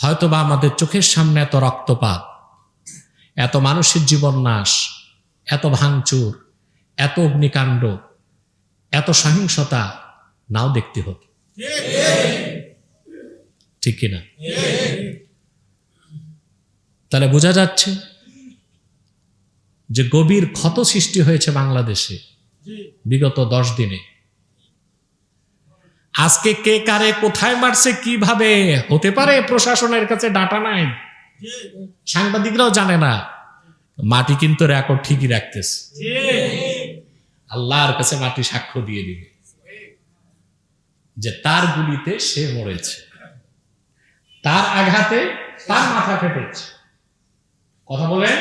হয়তোবা আমাদের চোখের সামনে এত রক্তপাত, এত মানুষের জীবন নাশ, এত ভাঙচুর, এত অগ্নিকাণ্ড, এত সহিংসতা, নাও দেখতে হতো ঠিক কিনা? তাহলে বোঝা যাচ্ছে যে গভীর ক্ষত সৃষ্টি হয়েছে বাংলাদেশে বিগত দশ দিনে। আজকে কে কারে কোথায় মারছে, কীভাবে? হতে পারে প্রশাসনের কাছে ডাটা নাই। সাংবাদিকরাও জানে না। মাটি কিন্তু রেকর্ড ঠিকই রাখতেছে। আল্লাহর কাছে মাটি সাক্ষ্য দিয়ে দিবে। যে তার গুলিতে সে মরেছে। তার আঘাতে তার মাথা ফেটেছে। কথা বলেন?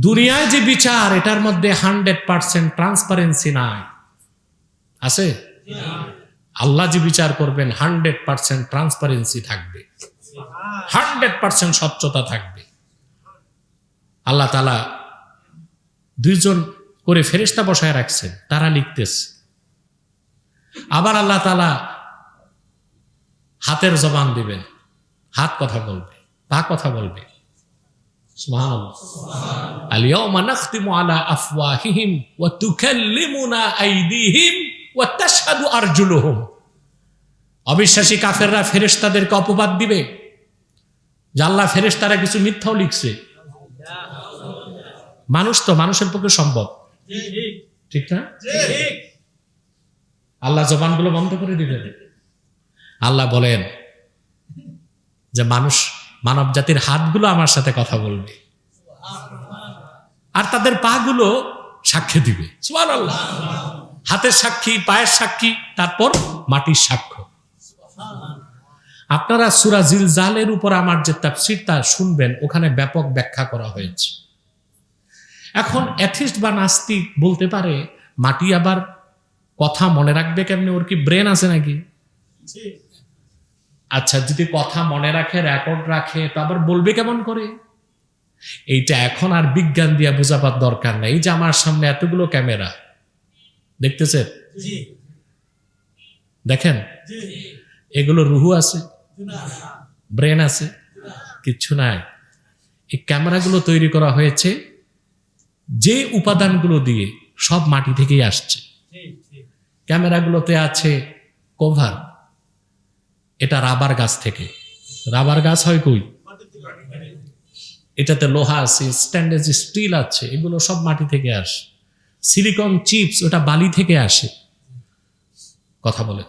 দুনিয়ায় যে বিচার, এটার মধ্যে হান্ড্রেড পার্সেন্ট ট্রান্সপারেন্সি নাই। আছে? আল্লাহ যে বিচার করবেন, হান্ড্রেড পার্সেন্ট ট্রান্সপারেন্সি থাকবে। হান্ড্রেড পার্সেন্ট স্বচ্ছতা থাকবে। আল্লাহ তালা দুইজন করে ফেরেস্তা বসায় রাখছেন, তারা লিখতেছে। আবার আল্লাহ তালা হাতের জবান দিবেন, হাত কথা বলবে, পা কথা বলবে। নাখতিমু আলা আফওয়াহিহিম ওয়া তুকাল্লিমুনা আইদিহিম। ওয়া তাশহাদু আরজুলুহুম। অবিশ্বাসী কাফেররা ফেরেশতাদেরকে অপবাদ দিবে। যে আল্লাহ ফেরেশতারা কিছু মিথ্যাও লিখছে। মানুষ তো মানুষের পক্ষে সম্ভব। ঠিক না? আল্লাহ জবানগুলো বন্ধ করে দিবেন। আল্লাহ বলেন যে মানুষ মানব জাতির হাতগুলো আমার সাথে কথা বলবে। আর তাদের পাগুলো সাক্ষী দিবে। হাতের সাক্ষী পায়ের সাক্ষী তারপর মাটির সাক্ষ্য। আপনারা সুরা জালের উপর আমার যে তাফসির তা শুনবেন ওখানে ব্যাপক ব্যাখ্যা করা হয়েছে। এখন অ্যাথিস্ট বা নাস্তিক বলতে পারে মাটি আবার কথা মনে রাখবে কেমনি? ওর কি ব্রেন আছে নাকি? আচ্ছা যদি কথা মনে রাখে রেকর্ড রাখে তো আবার বলবে কেমন করে? এইটা এখন আর বিজ্ঞান দিয়ে বোঝাবার দরকার নেই। এই যে আমার সামনে এতগুলো ক্যামেরা দেখতেছে? দেখেন? এগুলো রুহু আছে ব্রেন আছে কিচ্ছু নাই। এই ক্যামেরাগুলো তৈরি করা হয়েছে যে উপাদানগুলো দিয়ে সব মাটি থেকেই আসছে। ক্যামেরাগুলোতে আছে কভার এটা রাবার গাছ থেকে। রাবার গাছ হয় কই? এটাতে লোহা আছে স্ট্যান্ডেজ স্টিল আছে এগুলো সব মাটি থেকে আসে। সিলিকন চিপস ওটা বালি থেকে আসে। কথা বলে।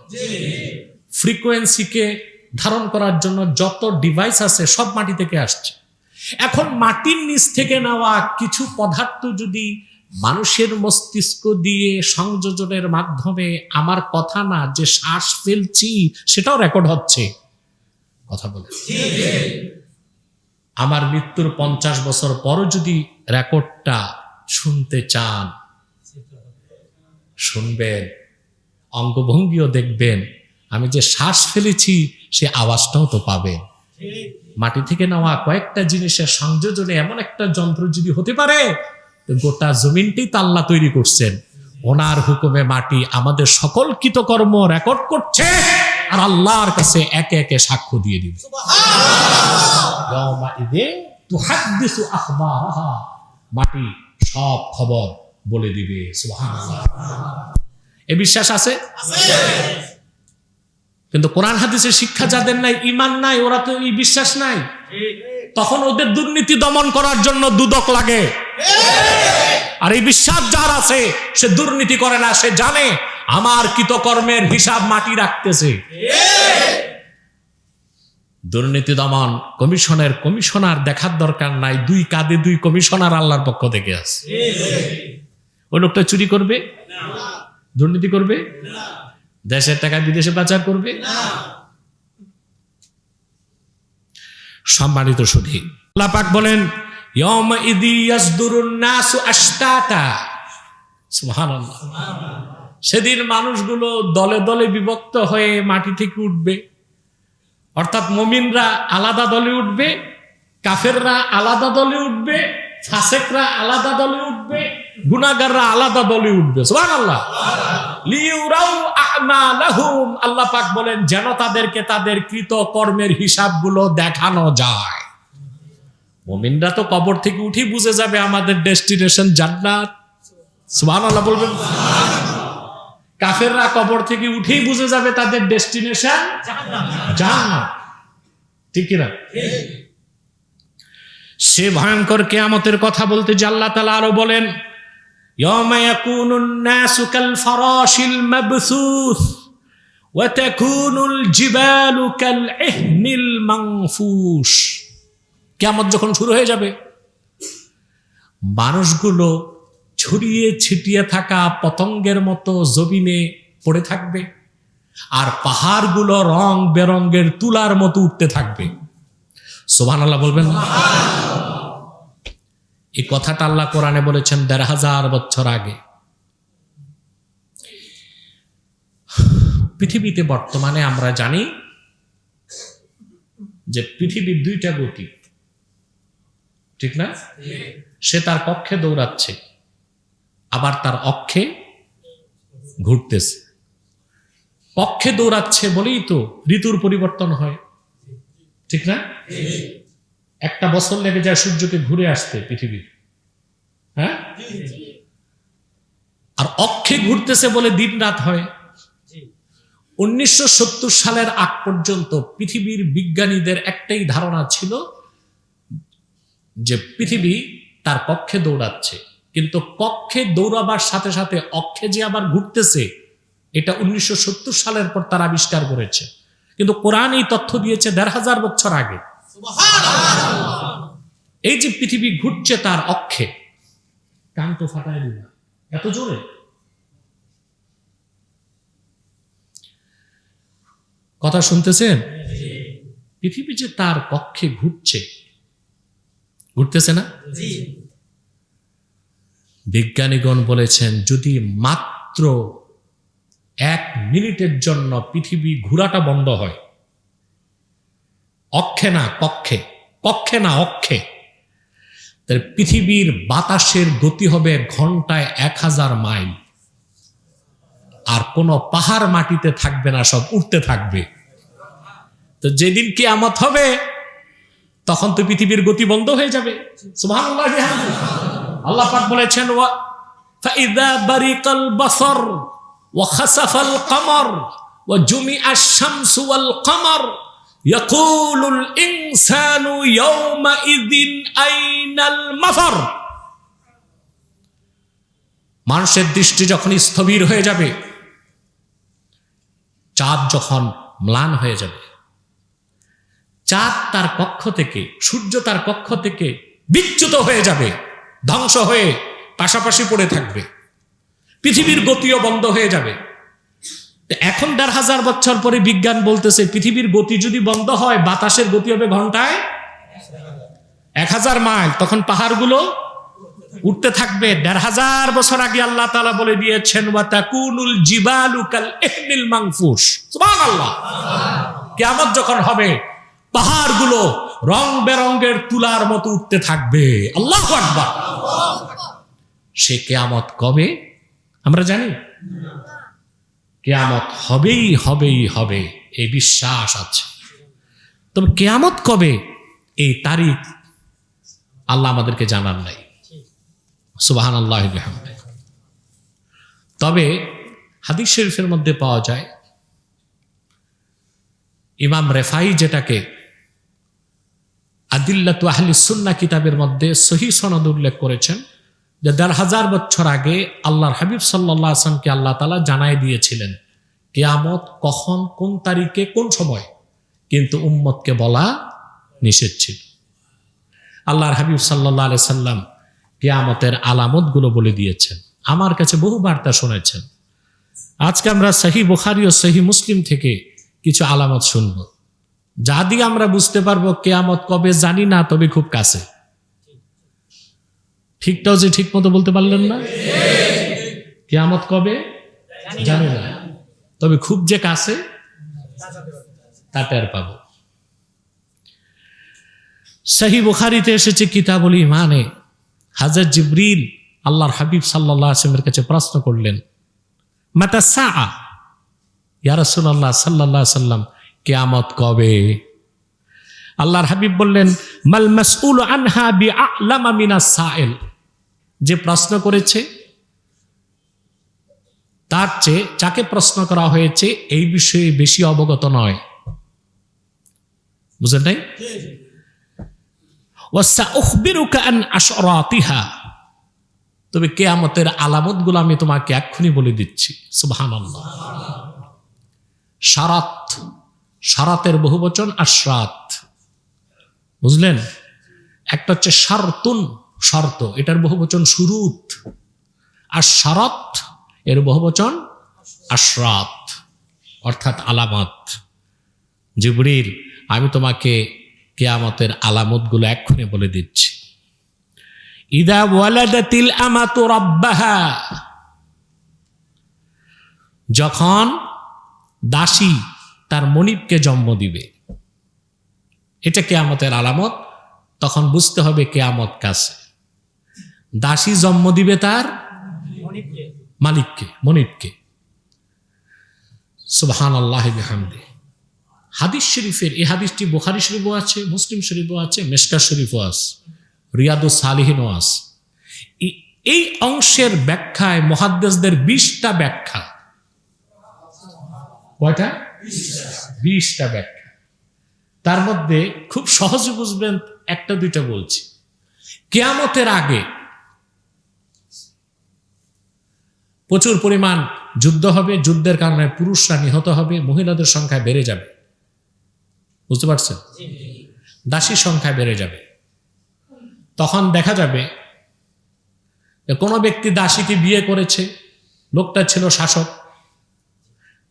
ফ্রিকোয়েন্সিকে ধারণ করার জন্য যত ডিভাইস আছে সব মাটি থেকে আসছে। এখন মাটির নিচ থেকে নেওয়া কিছু পদার্থ যদি মানুষের মস্তিষ্ক দিয়ে সংযোজনের মাধ্যমে আমার কথা না যে শ্বাস ফেলছি সেটাও রেকর্ড হচ্ছে। কথা বলে। আমার মৃত্যুর পঞ্চাশ বছর পরও যদি রেকর্ডটা শুনতে চান শুনবেন অঙ্গভঙ্গিও দেখবেন আমি যে শ্বাস ফেলেছি সে আওয়াজটাও তো পাবেন। মাটি থেকে নেওয়া কয়েকটা জিনিসের সংযোজনে এমন একটা যন্ত্র যদি হতে পারে গোটা জমিনটি তাল্লা তৈরি করছেন। ওনার হুকুমে মাটি আমাদের সকল কৃতকর্ম রেকর্ড করছে আর আল্লাহর কাছে একে একে সাক্ষ্য দিয়ে দিবে। মাটি সব খবর বলে দিবে এ বিশ্বাস আছে? কিন্তু কোরআন হাদিসের শিক্ষা যাদের নাই ইমান নাই, ওরা তো এই বিশ্বাস নাই। তখন ওদের দুর্নীতি দমন করার জন্য দুদক লাগে। আর এই বিশ্বাস যার আছে, সে দুর্নীতি করে না, সে জানে আমার কৃতকর্মের হিসাব মাটি রাখতেছে। দুর্নীতি দমন, কমিশনের কমিশনার দেখার দরকার নাই, দুই কাঁধে দুই কমিশনার আল্লাহর পক্ষ থেকে আছে। ওই লোকটা চুরি করবে? দুর্নীতি করবে? দেশের টাকা বিদেশে পাচার করবে? সম্মানিত সুধী আল্লাহ পাক বলেন সেদিন মানুষগুলো দলে দলে বিভক্ত হয়ে মাটি থেকে উঠবে। অর্থাৎ মমিনরা আলাদা দলে উঠবে, কাফেররা আলাদা দলে উঠবে ফাসেকরা আলাদা দলে উঠবে গুনাগাররা আলাদা দলে উঠবে, সুবহানাল্লাহ। লিউরাউ আমালাহুম, আল্লাহ পাক বলেন, যেন তাদেরকে তাদের কৃত কর্মের হিসাবগুলো দেখানো যায়। মুমিনরা তো কবর থেকে উঠি বুঝে যাবে আমাদের ডেস্টিনেশন জান্নাত। সুবহানাল্লাহ বলবেন। কাফেররা কবর থেকে উঠেই বুঝে যাবে তাদের ডেস্টিনেশন জান্নাত। ঠিক কিনা? সে ভয়ঙ্কর কেয়ামতের কথা বলতে যে আল্লাহ তালা আরও বলেন কেমন যখন শুরু হয়ে যাবে, মানুষগুলো ছড়িয়ে ছিটিয়ে থাকা পতঙ্গের মতো জমিনে পড়ে থাকবে, আর পাহাড়গুলো রং বেরঙ্গের তুলার মতো উঠতে থাকবে। সোভান আল্লাহ বলবেন এই কথাটা আল্লাহ কোরআনে বলেছেন দেড় হাজার বছর আগে। পৃথিবীতে বর্তমানে আমরা জানি যে পৃথিবীর দুইটা গতি। ঠিক না? সে তার পক্ষে দৌড়াচ্ছে, আবার তার অক্ষে ঘুরতেছে। পক্ষে দৌড়াচ্ছে বলেই তো ঋতুর পরিবর্তন হয়। ঠিক না? একটা বছর লেগে যায় সূর্যকে ঘুরে আসতে পৃথিবীর। হ্যাঁ? আর অক্ষে ঘুরতেছে বলে দিন রাত হয়। উনিশশো সত্তর সালের আগ পর্যন্ত পৃথিবীর বিজ্ঞানীদের একটাই ধারণা ছিল যে পৃথিবী তার কক্ষে দৌড়াচ্ছে। কিন্তু কক্ষে দৌড়াবার সাথে সাথে অক্ষে যে আবার ঘুরতেছে এটা উনিশশো সত্তর সালের পর তারা আবিষ্কার করেছে। কিন্তু কোরআন এই তথ্য দিয়েছে দেড় হাজার বছর আগে। এই যে পৃথিবী ঘুরছে তার অক্ষে কান তো ফাটায় দিল এত জোরে? কথা শুনতেছেন? পৃথিবী যে তার কক্ষে ঘুরছে ঘুরতেছে না? বিজ্ঞানীগণ বলেছেন যদি মাত্র এক মিনিটের জন্য পৃথিবী ঘোরাটা বন্ধ হয় অক্ষে না কক্ষে কক্ষে না অক্ষে। তাহলে পৃথিবীর বাতাসের গতি হবে ঘন্টায় এক হাজার মাইল। আর কোনো পাহাড় মাটিতে থাকবে না, সব উঠতে থাকবে। তো যেদিন কি আমত হবে, তখন তো পৃথিবীর গতি বন্ধ হয়ে যাবে। আল্লাহ পাক বলেছেন, ওয়া ফাইদা বারিকাল বাসর, ওয়া খাসাফাল কমর, ওয়া মানুষের দৃষ্টি যখন স্থবির হয়ে যাবে, চাঁদ যখন ম্লান হয়ে যাবে, চাঁদ তার পক্ষ থেকে, সূর্য তার পক্ষ থেকে বিচ্যুত হয়ে যাবে, ধ্বংস হয়ে পাশাপাশি পড়ে থাকবে, পৃথিবীর গতিও বন্ধ হয়ে যাবে। এখন দেড় হাজার বছর পরে বিজ্ঞান বলতেছে, পৃথিবীর গতি যদি বন্ধ হয়, বাতাসের গতি হবে ঘন্টায় এক হাজার মাইল। তখন পাহাড়গুলো উঠতে থাকবে। দেড় হাজার বছর আগে আল্লাহ তালা বলে দিয়েছেন মানফুস যখন হবে, পাহাড়গুলো রং বেরঙ্গের তুলার মতো উঠতে থাকবে। আল্লাহ সে কেয়ামত কবে? আমরা জানি। কেয়ামত হবেই হবেই হবে, এই বিশ্বাস আছে। তবে কেয়ামত কবে? এই তারিখ আল্লাহ আমাদেরকে জানার নাই। সুবাহান আল্লাহ তবে হাদিস শরীফের মধ্যে পাওয়া যায়, ইমাম রেফাই যেটাকে আদিল্লাতু আহলি সুন্না কিতাবের মধ্যে সহি সনদ উল্লেখ করেছেন যে দেড় হাজার বছর আগে আল্লাহর হাবিব সাল্লাহ আসলামকে আল্লাহ তালা জানাই দিয়েছিলেন, কেয়ামত কখন, কোন তারিখে, কোন সময়? কিন্তু উম্মতকে বলা নিষেধ ছিল। আল্লাহর হাবিব সাল্লাহ আলি সাল্লাম কেয়ামতের আলামতগুলো বলে দিয়েছেন। আমার কাছে বহু বার্তা শুনেছেন। আজকে আমরা সহি বুখারি ও সহি মুসলিম থেকে কিছু আলামত শুনব। যা দিয়ে আমরা বুঝতে পারব কেয়ামত কবে জানি না, তবে খুব কাছে। ঠিকটাও যে ঠিক মতো বলতে পারলেন না? কেয়ামত কবে? জানি না। তবে খুব যে কাছে তা টের পাবো। সহি বুখারিতে এসেছে কিতাবুল ইমানে হাজার জিবরিল আল্লাহর হাবিব সাল্লাহ আসলামের কাছে প্রশ্ন করলেন মাতা সা ইয়া রাসূলুল্লাহ সাল্লাল্লাহু আলাইহি সাল্লাম কিয়ামত কবে? আল্লাহর হাবিব বললেন, মাল মাসউল আনহা বিআলামা মিনাস সাইল। যে প্রশ্ন করেছে, তার চেয়ে যাকে প্রশ্ন করা হয়েছে, এই বিষয়ে বেশি অবগত নয়। বুঝলেন নাই? তবে কেয়ামতের আলামতগুলো আমি তোমাকে এক্ষুনি বলে দিচ্ছি। সুবহানাল্লাহ। সারাত, সারাতের বহুবচন আশরাত বুঝলেন? একটা হচ্ছে শারতুন শর্ত, এটার বহুবচন শুরুত। আর সারাত এর বহুবচন আশরাত, অর্থাৎ আলামত। জিবরিল, আমি তোমাকে কেয়ামতের আলামতগুলো এক্ষুনি বলে দিচ্ছি। ইদা ওয়ালাদাতিল আমাতু রাব্বাহা, যখন দাসী তার মনিবকে জন্ম দিবে এটা কেয়ামতের আলামত তখন বুঝতে হবে কেয়ামত কাছে। দাসী জন্ম দিবে তার মালিককে মনিবকে। সুবহান আল্লাহ হামদে হাদিস শরীফের এই হাদিসটি বুখারি শরীফও আছে মুসলিম শরীফও আছে মেসকা শরীফও আছে রিয়াদু সালিহিনও আছে। এই- এই অংশের ব্যাখ্যায় মহাদ্দেশদের বিশটা ব্যাখ্যা। কয়টা? বিশটা ব্যাখ্যা। তার মধ্যে খুব সহজে বুঝবেন একটা দুইটা বলছি। কেয়ামতের আগে প্রচুর পরিমাণ যুদ্ধ হবে যুদ্ধের কারণে পুরুষরা নিহত হবে মহিলাদের সংখ্যা বেড়ে যাবে। বুঝতে পারছেন? দাসীর সংখ্যা বেড়ে যাবে। তখন দেখা যাবে যে কোনো ব্যক্তি দাসীকে বিয়ে করেছে লোকটা ছিল শাসক।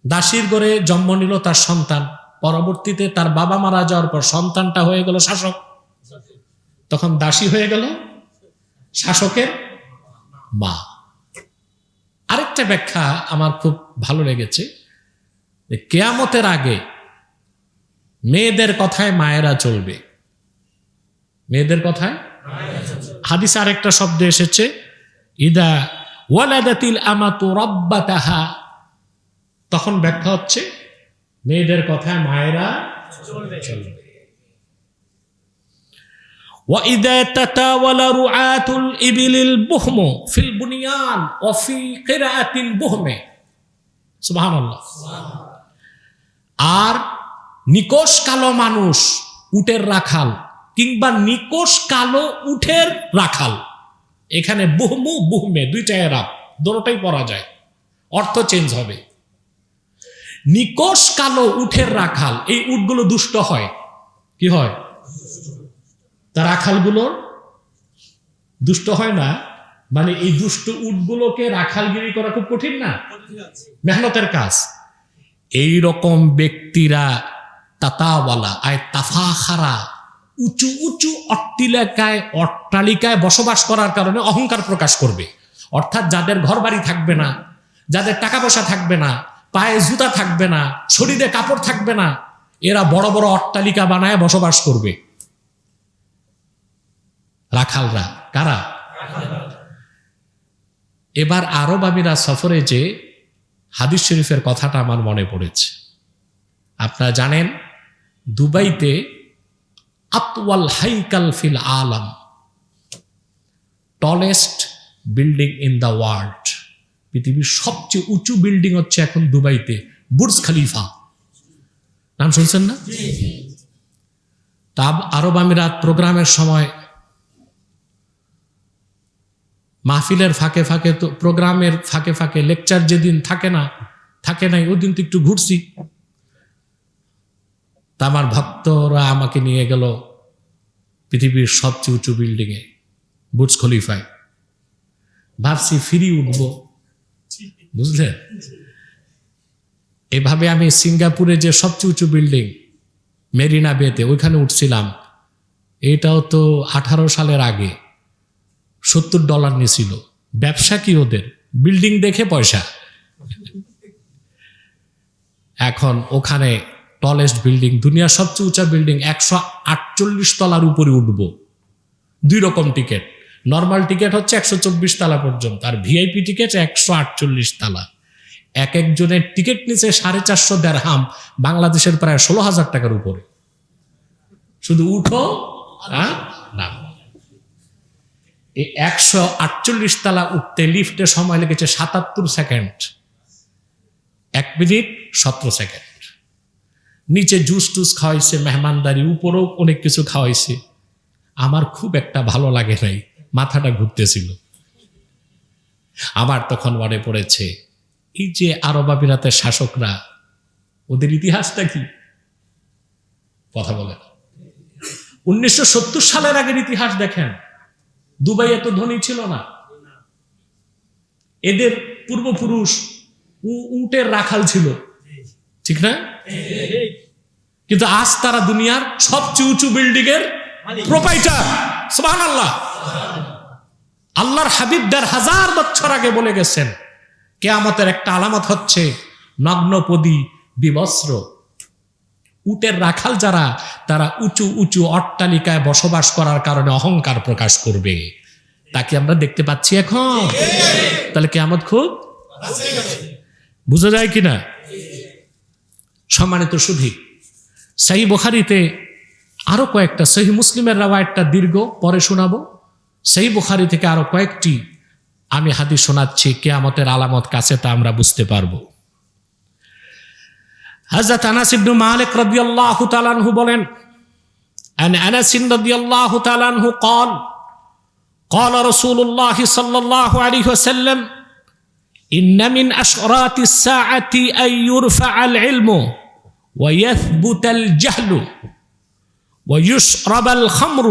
দাসীর ঘরে জন্ম নিল তার সন্তান। পরবর্তীতে তার বাবা মারা যাওয়ার পর সন্তানটা হয়ে গেল শাসক। তখন দাসী হয়ে গেল শাসকের মা। আরেকটা ব্যাখ্যা আমার খুব ভালো লেগেছে কেয়ামতের আগে মেয়েদের কথায় মায়েরা চলবে। মেয়েদের কথায়? হাদিস আরেকটা শব্দ এসেছে, ইদা ওয়ালাদাতিল আমাতু রব্বাতাহা। তখন ব্যাখ্যা হচ্ছে মেয়েদের কথায় মায়েরা চলবে وإذا تتاول رعاة الإبل البهم في البنيان وفي قراءة البهم سبحان الله আর নিকোষ কালো মানুষ উটের রাখাল কিংবা নিকোষ কালো উঠের রাখাল এখানে বুহমু বুহমে দুইটা এরাব দুটোটাই পড়া যায় অর্থ চেঞ্জ হবে নিকোষ কালো উঠের রাখাল, এই উটগুলো দুষ্ট হয়। কি হয়? তা রাখালগুলো দুষ্ট হয় না। মানে এই দুষ্ট উটগুলোকে রাখালগিরি করা খুব কঠিন না? মেহনতের কাজ। এই রকম ব্যক্তিরা তাতাওয়ালা, আয় তাফাখারা, উঁচু উঁচু অট্টিলাকায় অট্টালিকায় বসবাস করার কারণে অহংকার প্রকাশ করবে। অর্থাৎ যাদের ঘর বাড়ি থাকবে না, যাদের টাকা পয়সা থাকবে না পায়ে জুতা থাকবে না, শরীরে কাপড় থাকবে না, এরা বড় বড় অট্টালিকা বানায় বসবাস করবে। রাখালরা, কারা? এবার আরব আমিরা সফরে যে হাদিস শরীফের কথাটা আমার মনে পড়েছে। আপনারা জানেন, দুবাইতে আতওয়াল হাইকাল ফিল Alam, tallest building in the world. পৃথিবীর সবচেয়ে উঁচু বিল্ডিং হচ্ছে এখন দুবাইতে, বুর্জ খালিফা। নাম শুনছেন না? তা আরব আমিরাত প্রোগ্রামের সময় মাহফিলের ফাঁকে ফাঁকে তো প্রোগ্রামের ফাঁকে ফাঁকে লেকচার যেদিন থাকে না, থাকে নাই ওই দিন তো একটু ঘুরছি। তা আমার ভক্তরা আমাকে নিয়ে গেল পৃথিবীর সবচেয়ে উঁচু বিল্ডিংয়ে বুর্জ খলিফায়। ভাবছি ফিরি উঠব। বুঝলেন এভাবে আমি সিঙ্গাপুরে যে সবচেয়ে উঁচু বিল্ডিং মেরিনা বেতে, ওইখানে উঠছিলাম। এটাও তো আঠারো সালের আগে। সত্তর ডলার নিছিল ব্যবসা কি ওদের? বিল্ডিং দেখে পয়সা। এখন ওখানে টলেস্ট বিল্ডিং দুনিয়ার সবচেয়ে উঁচা বিল্ডিং একশো আটচল্লিশ তলার উপরে উঠবো। দুই রকম টিকিট নর্মাল টিকিট হচ্ছে একশো চব্বিশ তালা পর্যন্ত, আর ভিআইপি টিকিট একশো আটচল্লিশ তালা। এক একজনের টিকিট নিচে সাড়ে চারশো দেড়হাম, বাংলাদেশের প্রায় ষোলো হাজার টাকার উপরে। শুধু উঠো হ্যাঁ না এই একশো আটচল্লিশ তালা উঠতে লিফটে সময় লেগেছে সাতাত্তর সেকেন্ড। এক মিনিট, সতেরো সেকেন্ড। নিচে জুস টুস খাওয়াইছে, মেহমানদারি, উপরেও অনেক কিছু খাওয়াইছে। আমার খুব একটা ভালো লাগে নাই। মাথাটা ঘুরতেছিল। আমার তখন মনে পড়েছে এই যে আরব আমিরাতের শাসকরা ওদের ইতিহাসটা কি? কথা বলে উনিশশো সালের আগের ইতিহাস দেখেন দুবাই এত ধনী ছিল না। এদের পূর্বপুরুষ উ- উটের রাখাল ছিল। ঠিক না? কিন্তু আজ তারা দুনিয়ার সবচেয়ে উঁচু বিল্ডিং এর প্রোপাইটার সুবহান আল্লাহ আল্লাহর হাবিব দেড় হাজার বছর আগে বলে গেছেন, কেয়ামতের একটা আলামত হচ্ছে নগ্নপদী বিবস্ত্র। উটের রাখাল যারা, তারা উঁচু উঁচু অট্টালিকায় বসবাস করার কারণে অহংকার প্রকাশ করবে। তাকে আমরা দেখতে পাচ্ছি এখন? তাহলে কেয়ামত খুব বুঝা যায় কিনা? সম্মানিত সুধী, সাহি বুখারিতে আরও কয়েকটা, সহি মুসলিমের রাওয়ায়তটা দীর্ঘ, পরে শোনাবো। সেই বুখারি থেকে আরো কয়েকটি আমি হাদিস শোনাচ্ছি কেয়ামতের আলামত কাছে তা আমরা বুঝতে পারবো হযরত আনাস ইবনে মালিক রাদিয়াল্লাহু তাআলা আনহু বলেন আন আনাস রাদিয়াল্লাহু তাআলা আনহু قال قال رسول الله صلى الله عليه وسلم إن من أشراط الساعة أن يرفع العلم ويثبت الجهل ويشرب الخمر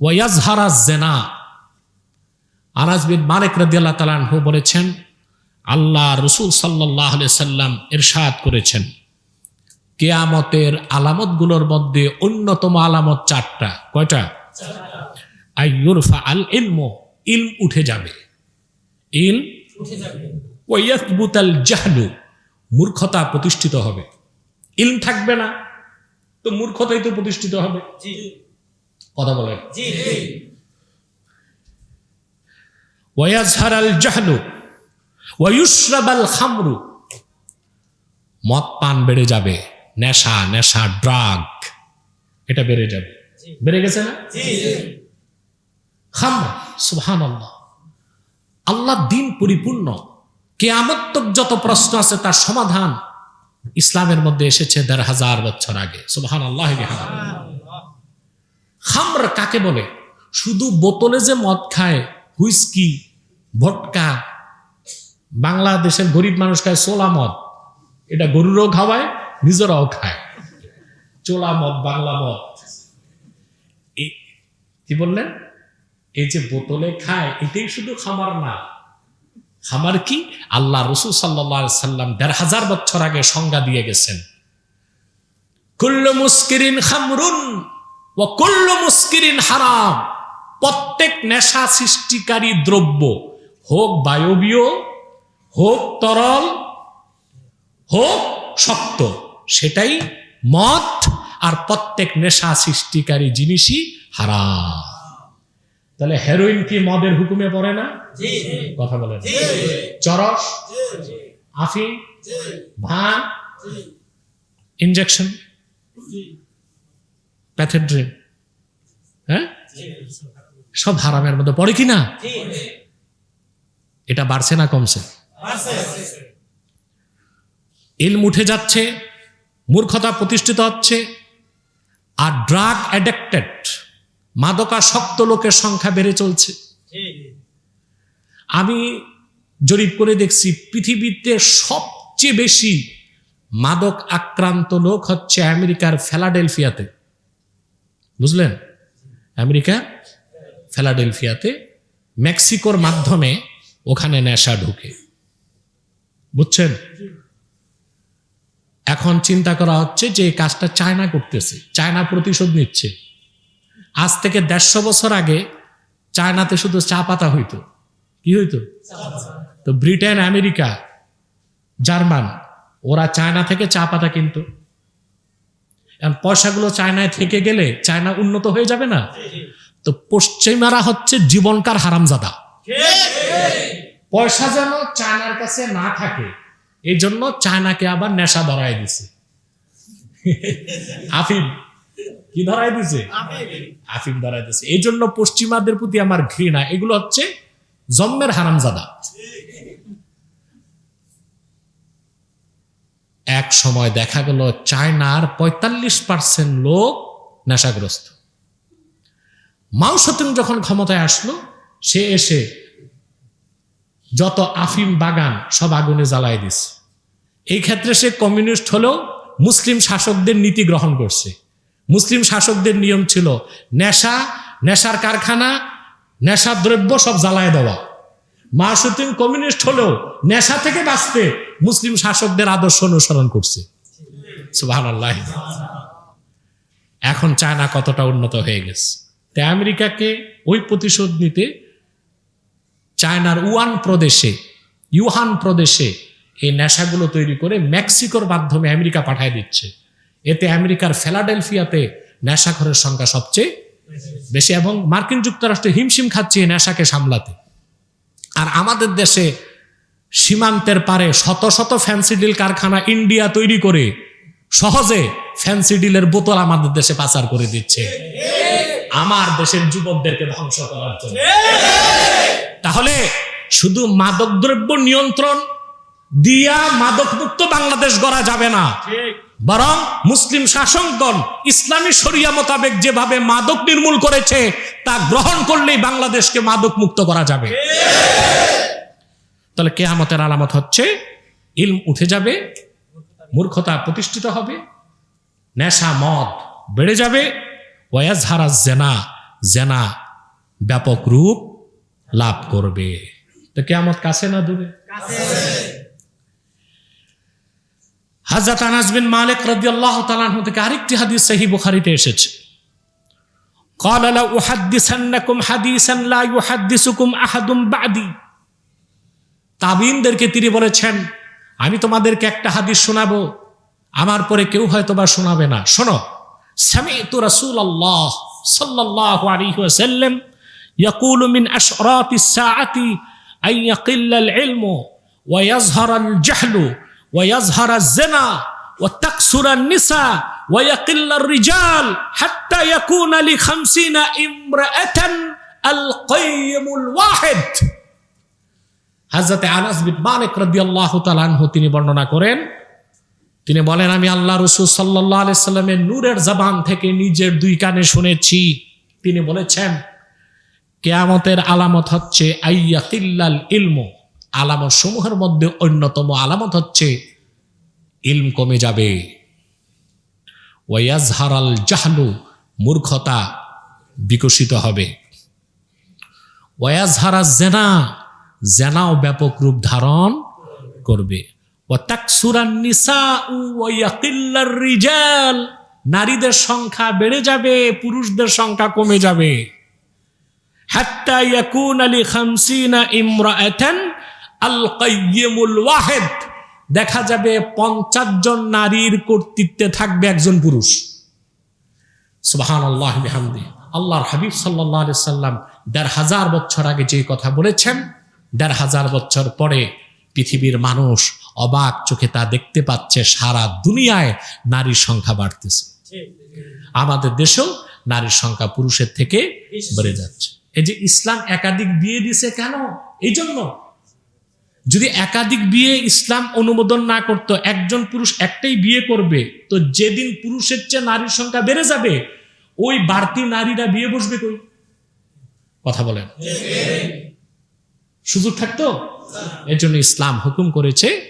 ওয়াজহারা জেনা। আনাজ বিন মালিক রদিয়াল্লাহ তালাহু বলেছেন, আল্লাহ রসুল সাল্লাহ সাল্লাম এরশাদ করেছেন। কেয়ামতের আলামতগুলোর মধ্যে অন্যতম আলামত চারটা। কয়টা? আইয়ুরফা আল ইলম ইলম উঠে যাবে। ইল ওয়াইয়াসবুত আল জাহলু, মূর্খতা প্রতিষ্ঠিত হবে। ইল থাকবে না, তো মূর্খতাই তো প্রতিষ্ঠিত হবে। কথা বলেন। ওয়াজহার আল জাহলু ওয়ুশরাবাল খামরু। মদ পান বেড়ে যাবে নেশা নেশা ড্রাগ এটা বেড়ে যাবে। বেড়ে গেছে না? খাম সুহান আল্লাহ আল্লাহ দিন পরিপূর্ণ। কেয়ামত্তক যত প্রশ্ন আছে তার সমাধান ইসলামের মধ্যে এসেছে দেড় হাজার বছর আগে। সুবহান আল্লাহ খামর কাকে বলে? শুধু বোতলে যে মদ খায়, হুইস্কি, ভটকা, বাংলাদেশের গরিব মানুষ খায় সোলা মদ। এটা গরুরও খাওয়ায়, নিজেরাও খায়। চোলা মদ, বাংলা মদ। কি বললেন? এই যে বোতলে খায়, এটাই শুধু খামার না। খামার কি? আল্লাহ রসুল সাল্লাহ সাল্লাম দেড় হাজার বছর আগে সংজ্ঞা দিয়ে গেছেন। কুল্লু মুস্কিরিন খামরুন ও কুল্লু মুস্কিরিন হারাম। প্রত্যেক নেশা সৃষ্টিকারী দ্রব্য হোক বায়বীয় হোক তরল হোক শক্ত সেটাই মদ আর প্রত্যেক নেশা সৃষ্টিকারী জিনিসই হারাম। তাহলে হেরোইন কি মদের হুকুমে পড়ে না? কথা বলেন। চরস আফিম ভাঙ ইনজেকশন প্যাথেড্রিন হ্যাঁ? সব হারামের মধ্যে পড়ে কি না? এটা বাড়ছে না কমছে? ইলম উঠে যাচ্ছে, মূর্খতা প্রতিষ্ঠিত হচ্ছে, আর ড্রাগ অ্যাডিক্টেড মাদকাসক্ত লোকের সংখ্যা বেড়ে চলছে। আমি জরিপ করে দেখছি, পৃথিবীতে সবচেয়ে বেশি মাদক আক্রান্ত লোক হচ্ছে আমেরিকার ফেলাডেলফিয়াতে। বুঝলেন? আমেরিকা, ফেলাডেলফিয়াতে মেক্সিকোর মাধ্যমে ওখানে নেশা ঢুকে। বুঝছেন? এখন চিন্তা করা হচ্ছে যে এই কাজটা চায়না করতেছে, চায়না প্রতিশোধ নিচ্ছে। আজ থেকে দেড়শো বছর আগে চায়নাতে শুধু চা পাতা হইতো। কি হইতো? তো ব্রিটেন, আমেরিকা, জার্মান, ওরা চায়না থেকে চা পাতা কিনতো। এখন পয়সাগুলো চায়নায় থেকে গেলে চায়না উন্নত হয়ে যাবে না। তো পশ্চিমারা হচ্ছে জীবনকার হারামজাদা। পয়সা যেন চায়নার কাছে না থাকে, এই জন্য চায়নাকে আবার নেশা ধরাই দিছে। আফিম, কি ধরাই দিছে? আফিম ধরাই দিছে। এই জন্য পশ্চিমাদের প্রতি আমার ঘৃণা। এগুলো হচ্ছে জন্মের হারামজাদা। এক সময় দেখা গেল চায়নার পঁয়তাল্লিশ পার্সেন্ট লোক নেশাগ্রস্ত। মাও সতুং যখন ক্ষমতায় আসলো, সে এসে যত আফিম বাগান সব আগুনে জ্বালায় দিছে। এই ক্ষেত্রে সে কমিউনিস্ট হলেও মুসলিম শাসকদের নীতি গ্রহণ করছে। মুসলিম শাসকদের নিয়ম ছিল, নেশা, নেশার কারখানা নেশার দ্রব্য সব জ্বালায় দেওয়া। মা সতীন কমিউনিস্ট হলেও নেশা থেকে বাঁচতে মুসলিম শাসকদের আদর্শ অনুসরণ করছে। এখন চায়না কতটা উন্নত হয়ে গেছে? তাই আমেরিকাকে ওই প্রতিশোধ নিতে চায়নার উয়ান প্রদেশে, ইউহান প্রদেশে এই নেশাগুলো তৈরি করে মেক্সিকোর মাধ্যমে আমেরিকা পাঠায় দিচ্ছে। এতে আমেরিকার ফেলাডেলফিয়াতে নেশাখরের সংখ্যা সবচেয়ে বেশি এবং মার্কিন যুক্তরাষ্ট্রে হিমশিম খাচ্ছে নেশাকে সামলাতে। আর আমাদের দেশে সীমান্তের পারে শত শত ফ্যান্সি ডিল কারখানা ইন্ডিয়া তৈরি করে সহজে ফ্যান্সি ডিলের বোতল আমাদের দেশে পাচার করে দিচ্ছে। আমার দেশের যুবকদেরকে ধ্বংস করার জন্য। তাহলে শুধু মাদকদ্রব্য নিয়ন্ত্রণ দিয়া মাদক মুক্ত বাংলাদেশ গড়া যাবে না। বরং মুসলিম শাসনগণ ইসলামী শরিয়া মোতাবেক যেভাবে মাদক নির্মূল করেছে, তা গ্রহণ করলেই বাংলাদেশকে মাদক মুক্ত করা যাবে। তাহলে কেয়ামতের আলামত হচ্ছে, ইলম উঠে যাবে, মূর্খতা প্রতিষ্ঠিত হবে, নেশা, মদ বেড়ে যাবে, ওয়াজহারা জেনা জেনা ব্যাপক রূপ লাভ করবে। তো কেয়ামত কাছে না দূরে? হাজরত আনাস বিন মালিক রাদিয়াল্লাহু তাআলা আনহু থেকে আরেকটি হাদিস সহিহ বুখারীতে এসেছে قال لا أحدثنكم حديثا لا يحدثكم أحد بعدي তাবিনদেরকে তিনি বলেছেন আমি তোমাদেরকে একটা হাদিস শোনাবো আমার পরে কেউ হয়তো বা শোনাবে না শোনো سمعت رسول الله صلى الله عليه وسلم يقول من أشراط الساعة أن يقل العلم ويظهر الجهل ويظهر الزنا وتكسر النساء ويقل الرجال حتى يكون لخمسين امرأة القيم الواحد হাজরতে আনাস বিন মালিক রাদিয়াল্লাহু তাআলা আনহু তিনি বর্ণনা করেন তিনি বলেন আমি আল্লাহ রসুল সাল্লাহ আলাইহি সাল্লামের নূরের জবান থেকে নিজের দুই কানে শুনেছি তিনি বলেছেন কেয়ামতের আলামত হচ্ছে আইয়াকিল্লাল ইলম আলামত সমূহের মধ্যে অন্যতম আলামত হচ্ছে ইলম কমে যাবে। ওয়াজহারাল জাহলু মূর্খতা বিকশিত হবে। ওয়াজহারা জেনা, জেনাও ব্যাপক রূপ ধারণ করবে। রিজাল, নারীদের সংখ্যা বেড়ে যাবে, পুরুষদের সংখ্যা কমে যাবে। হাত্তা ইয়াকুন আলি খামসিনা ইমরাআতান আল কাইয়িমুল ওয়াহিদ। দেখা যাবে পঞ্চাশ জন নারীর কর্তৃত্বে থাকবে একজন পুরুষ। সুবাহান আল্লাহ আল্লাহর হাবিব সাল্লাহ সাল্লাম দেড় হাজার বছর আগে যে কথা বলেছেন, দেড় হাজার বছর পরে পৃথিবীর মানুষ অবাক চোখে তা দেখতে পাচ্ছে, সারা দুনিয়ায় নারীর সংখ্যা বাড়তেছে। আমাদের দেশেও নারীর সংখ্যা পুরুষের থেকে বেড়ে যাচ্ছে। এই যে ইসলাম একাধিক বিয়ে দিছে কেন? এই জন্য যদি একাধিক বিয়ে ইসলাম অনুমোদন না করতো, একজন পুরুষ একটাই বিয়ে করবে, তো যেদিন পুরুষের চেয়ে নারীর সংখ্যা বেড়ে যাবে, ওই বাড়তি নারীরা বিয়ে বসবে কই? কথা বলেন। সুযোগ থাকতো? এর জন্য ইসলাম হুকুম করেছে,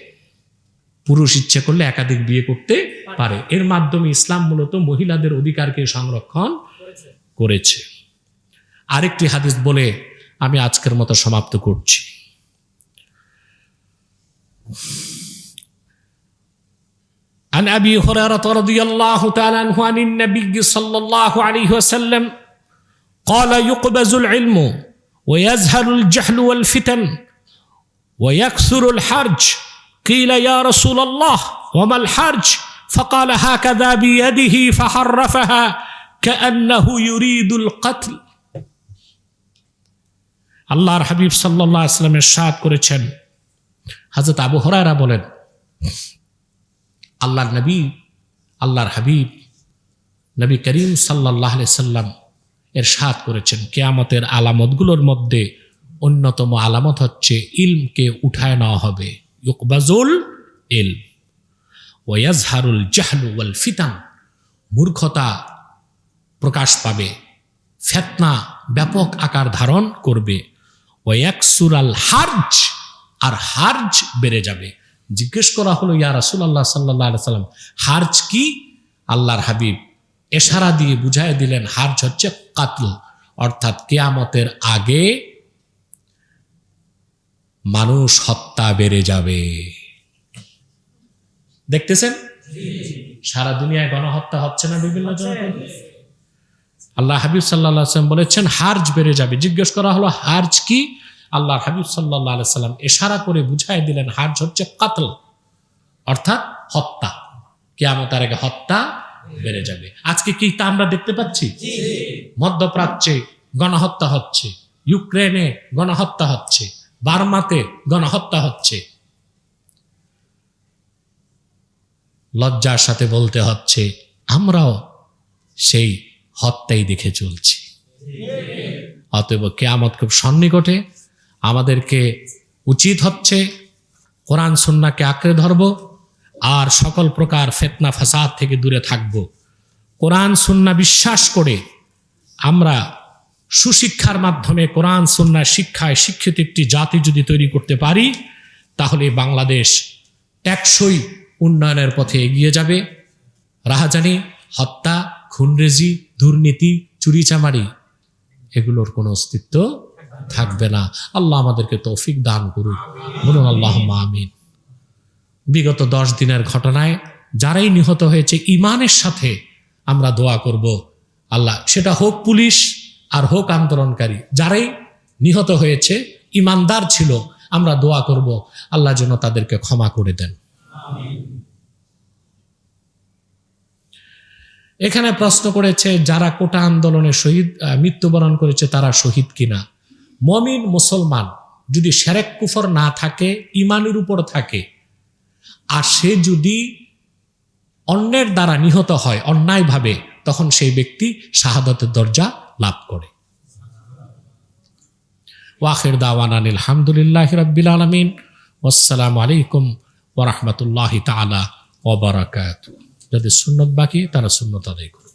পুরুষ ইচ্ছে করলে একাধিক বিয়ে করতে পারে। এর মাধ্যমে ইসলাম মূলত মহিলাদের অধিকারকে সংরক্ষণ করেছে। আরেকটি হাদিস বলে আমি আজকের মতো সমাপ্ত করছি। عن ابي هريره رضي الله تعالى عنه عن النبي صلى الله عليه وسلم قال يقبز العلم ويزهر الجهل والفتن ويكثر الحرج قيل يا رسول الله وما الحرج فقال هكذا بيده فحرفها كانه يريد القتل আল্লাহর হাবিব সাল্লাহ আসলামের সাদ করেছেন হাজরত আবু হরারা বলেন, আল্লাহর নবী, আল্লাহর হাবিব নবী করিম সাল্লাহ সাল্লাম এর সাদ করেছেন। কেয়ামতের আলামতগুলোর মধ্যে অন্যতম আলামত হচ্ছে ইলমকে উঠায় নেওয়া হবে। ইউকবাজুল ইল ওয়াজহারুল জাহলু ওয়াল ফিতান। মূর্খতা প্রকাশ পাবে। ফেতনা ব্যাপক আকার ধারণ করবে। ওয়াকসুরাল হার্জ আর হার্জ বেড়ে যাবে। জিজ্ঞেস করা হলো, ইয়া রাসূলুল্লাহ সাল্লাল্লাহু আলাইহি সাল্লাম, হার্জ কি? আল্লাহর হাবিব এশারা দিয়ে বুঝায় দিলেন, হার্জ হচ্ছে কাতল। অর্থাৎ কেয়ামতের আগে মানুষ হত্যা বেড়ে যাবে। দেখতেছেন? সারা দুনিয়ায় গণহত্যা হচ্ছে না বিভিন্ন আল্লাহ হাবিব সাল্লাহ বলেছেন, হার্জ বেড়ে যাবে। জিজ্ঞেস করা হলো, হার্জ কি? আল্লাহ হাবিব সাল্লাহ আলি সাল্লাম এশারা করে বুঝাই দিলেন হার্জ হচ্ছে কাতল অর্থাৎ হত্যা। কেয়ামতের আগে হত্যা বেড়ে যাবে। আজকে কি তা আমরা দেখতে পাচ্ছি? মধ্যপ্রাচ্যে গণহত্যা হচ্ছে ইউক্রেনে গণহত্যা হচ্ছে বার্মাতে গণহত্যা হচ্ছে। লজ্জার সাথে বলতে হচ্ছে আমরাও সেই হত্যাই দেখে চলছি। অতএব কেয়ামত খুব সন্নিকটে আমাদেরকে উচিত হচ্ছে কোরআন সুন্নাকে আঁকড়ে ধরব আর সকল প্রকার ফেতনা, ফাসাদ থেকে দূরে থাকব। কোরআন সুন্না বিশ্বাস করে আমরা সুশিক্ষার মাধ্যমে কোরআন সুন্নার শিক্ষায় শিক্ষিত একটি জাতি যদি তৈরি করতে পারি, তাহলে বাংলাদেশ টেকসই উন্নয়নের পথে এগিয়ে যাবে। রাহাজানি, হত্যা, খুনরেজি, দুর্নীতি, চুরিচামারি, এগুলোর কোনো অস্তিত্ব থাকবে না। আল্লাহ আমাদেরকে তৌফিক দান করুক। বলুন আল্লাহ আমিন। বিগত দশ দিনের ঘটনায় যারাই নিহত হয়েছে ইমানের সাথে আমরা দোয়া করব। আল্লাহ, সেটা হোক পুলিশ আর হোক আন্দোলনকারী, যারাই নিহত হয়েছে ইমানদার ছিল, আমরা দোয়া করব। আল্লাহ যেন তাদেরকে ক্ষমা করে দেন। এখানে প্রশ্ন করেছে, যারা কোটা আন্দোলনে শহীদ মৃত্যুবরণ করেছে, তারা শহীদ কিনা? মমিন মুসলমান যদি সেরেক কুফর না থাকে ইমানের উপর থাকে, আর সে যদি অন্যের দ্বারা নিহত হয় অন্যায়ভাবে, তখন সেই ব্যক্তি শাহাদতের দরজা লাভ করে। ওয়াখির দাওয়ান আনিল হামদুলিল্লাহ রব্বিল আলমিন। আসসালামু আলাইকুম ওরহমতুল্লাহ তালা ওবরাকাত যাদের সুন্নত বাকি, তারা সুন্নত আদায় করুন